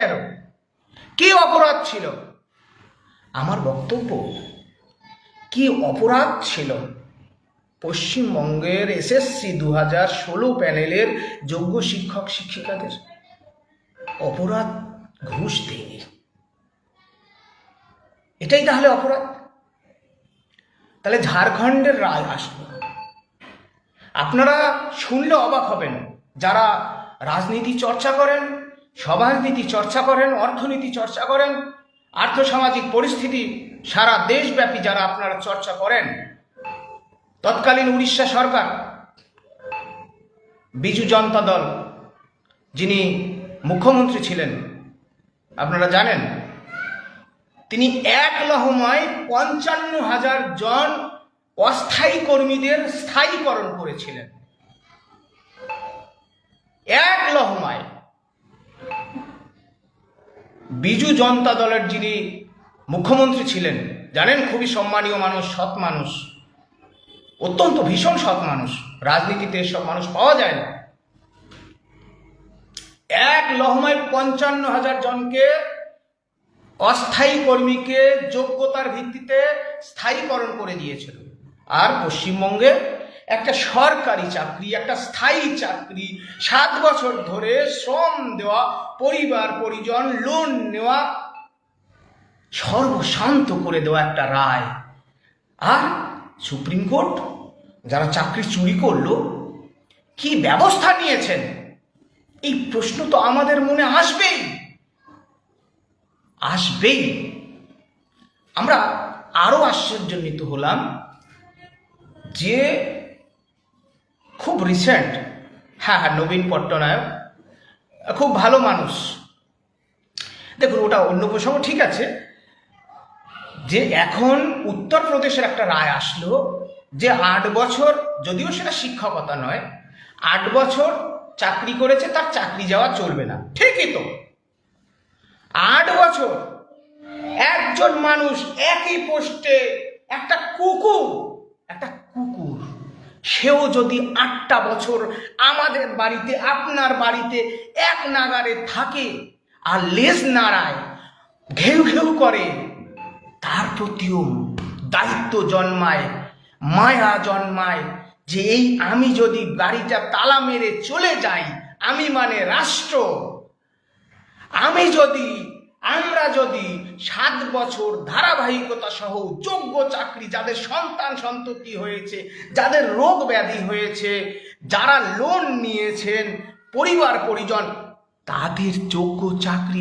কেন? কি অপরাধ ছিল? আমার বক্তব্য, কি অপরাধ ছিল? পশ্চিমবঙ্গের এসএসসি দু হাজার ষোলো প্যানেলের যোগ্য শিক্ষক, শিক্ষিকাদের অপরাধ ঘুষ দেয়নি। এটাই তাহলে অপরাধ? তাহলে ঝাড়খণ্ডের রায় আসলো। আপনারা শুনলে অবাক হবেন, যারা রাজনীতি চর্চা করেন সমাজনীতি চর্চা করেন, অর্থনীতি চর্চা করেন, আর্থসামাজিক পরিস্থিতি সারা দেশব্যাপী যারা আপনারা চর্চা করেন, তৎকালীন উড়িষ্যা সরকার, বিজু জনতা দল, যিনি মুখ্যমন্ত্রী ছিলেন, আপনারা জানেন, তিনি এক লহমায় পঞ্চান্ন হাজার জন অস্থায়ী কর্মীদের স্থায়ীকরণ করেছিলেন। বিজু জনতা দলের যিনি মুখ্যমন্ত্রী ছিলেন, জানেন খুবই সম্মানীয় মানুষ, সৎ মানুষ, অত্যন্ত ভীষণ সৎ মানুষ, রাজনীতিতে এসব মানুষ পাওয়া যায় না। এক লহমায় পঞ্চান্ন হাজার জনকে অস্থায়ী কর্মীকে যোগ্যতার ভিত্তিতে স্থায়ীকরণ করে দিয়েছিল। আর পশ্চিমবঙ্গে একটা সরকারি চাকরি, একটা স্থায়ী চাকরি, সাত বছর ধরে শ্রম দেওয়া, পরিবার, পরিজন লোন নেওয়া, সর্বশান্ত করে দেওয়া একটা রায়। আর সুপ্রিম কোর্ট যারা চাকরি চুরি করল, কি ব্যবস্থা নিয়েছেন? এই প্রশ্ন তো আমাদের মনে আসবেই। আসবেই। আমরা আরও আশ্চর্যান্বিত হলাম যে রিসেন্ট হ্যাঁ হ্যাঁ নবীন পট্টনায়ক। খুব ভালো মানুষ। দেখুন, ওটা অন্য প্রসঙ্গ, ঠিক আছে। যে এখন উত্তরপ্রদেশের একটা রায় আসলো যে আট বছর, যদিও সেটা শিক্ষকতা নয়, আট বছর চাকরি করেছে, তার চাকরি যাওয়া চলবে না। ঠিকই তো। আট বছর, একজন মানুষ একই পোস্টে একটা সেও যদি আটটা বছর আমাদের বাড়িতে, আপনার বাড়িতে এক নাগারে থাকে আর লেজ নাড়ায়, ঘেউ ঘেউ করে, তার প্রতিও দায়িত্ব জন্মায়, মায়া জন্মায় যে এই আমি যদি বাড়িটা তালা মেরে চলে যাই, আমি মানে রাষ্ট্র। আমি যদি আমরা যদি সাত বছর ধারাবাহিকতা সহ যোগ্য চাকরি, যাদের সন্তান সন্ততি হয়েছে, যাদের রোগ ব্যাধি হয়েছে, যারা লোন নিয়েছেন, পরিবার, পরিজন, তাদের যোগ্য চাকরি